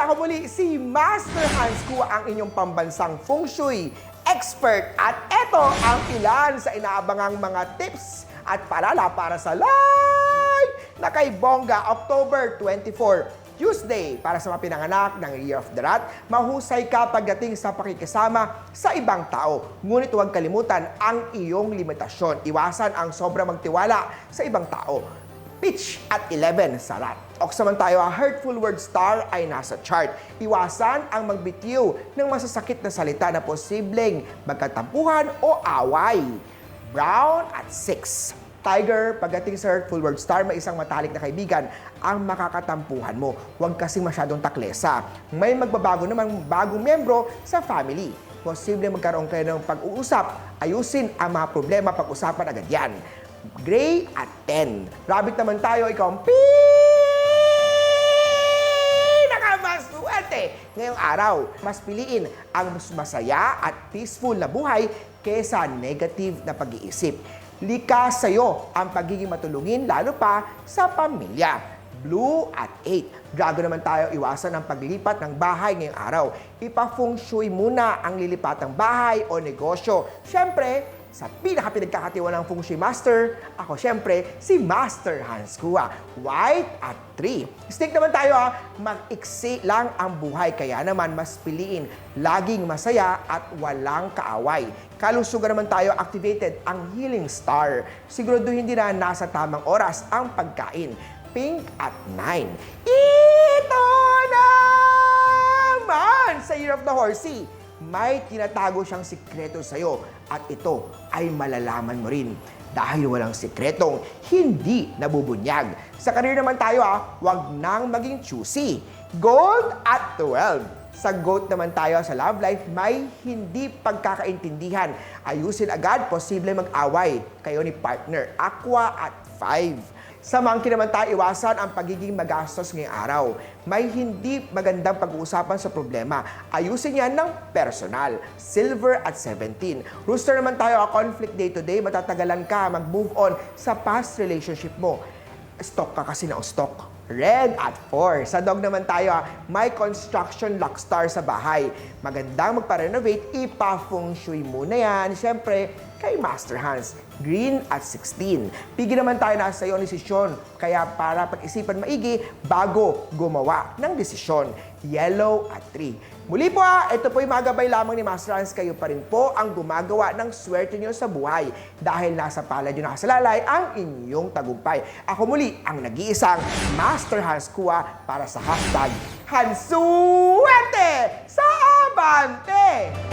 Ako muli, si Master Hans Kua ang inyong pambansang feng shui expert. At ito ang ilan sa inaabangang mga tips at paalala para sa live na kay Bongga October 24. Tuesday para sa mga pinanganak ng Year of the Rat, mahusay ka pagdating sa pakikisama sa ibang tao. Ngunit huwag kalimutan ang iyong limitasyon. Iwasan ang sobra magtiwala sa ibang tao pitch at 11 sa rat. O saman tayo, ang hurtful word star ay nasa chart. Iwasan ang magbitiw ng masasakit na salita na posibleng magkatampuhan o away. Brown at 6. Tiger, pagdating sa hurtful word star, may isang matalik na kaibigan ang makakatampuhan mo. Huwag kasing masyadong taklesa. May magbabago namang bagong membro sa family. Posible magkaroon kayo ng pag-uusap. Ayusin ang mga problema, pag-usapan agad yan. Gray at 10. Rabbit naman tayo, ikaw ang pinakamaswerte ngayong araw. Mas piliin ang mas masaya at peaceful na buhay kesa negative na pag-iisip. Likas sa'yo ang pagiging matulungin lalo pa sa pamilya. Blue at 8. Drago naman tayo iwasan ang paglipat ng bahay ngayong araw. Ipa-feng shui muna ang lilipatang bahay o negosyo. Siyempre, sa pinaka-pinagkakatiwa ng Feng Shui Master, ako siyempre, si Master Hans Kua. White at 3. Stick naman tayo ha, mag-iksi lang ang buhay, kaya naman mas piliin laging masaya at walang kaaway. Kalusugan naman tayo, activated ang Healing Star. Siguraduhin din na nasa tamang oras ang pagkain. Pink at 9. Ito naman sa Year of the Horsey may tinatago siyang sikreto sa'yo at ito ay malalaman mo rin dahil walang sikretong hindi nabubunyag. Sa career naman tayo ah, wag nang maging choosy. Gold at 12. Sa GOAT naman tayo sa love life, may hindi pagkakaintindihan. Ayusin agad, posible mag-away kayo ni partner. Aqua at 5. Sa monkey naman tayo, iwasan ang pagiging magastos ngayong araw. May hindi magandang pag-uusapan sa problema. Ayusin yan ng personal. Silver at 17. Rooster naman tayo, a conflict day to day, matatagalan ka mag-move on sa past relationship mo. Stock ka kasi ng stock. Red at 4. Sa dog naman tayo, may construction lock star sa bahay. Magandang magpa-renovate, ipa-feng shui muna yan. Siyempre, kay Master Hans. Green at 16. Pigi naman tayo na sa iyo ang desisyon. Kaya para pag-isipan maigi bago gumawa ng desisyon. Yellow at 3. Muli po ah, ito po yung magabay lamang ni Master Hans. Kayo pa rin po ang gumagawa ng swerte niyo sa buhay. Dahil nasa palad niyo nakasalalay ang inyong tagumpay. Ako muli ang nag-iisang Master Hans Kua para sa hashtag Hansuwerte sa Abante!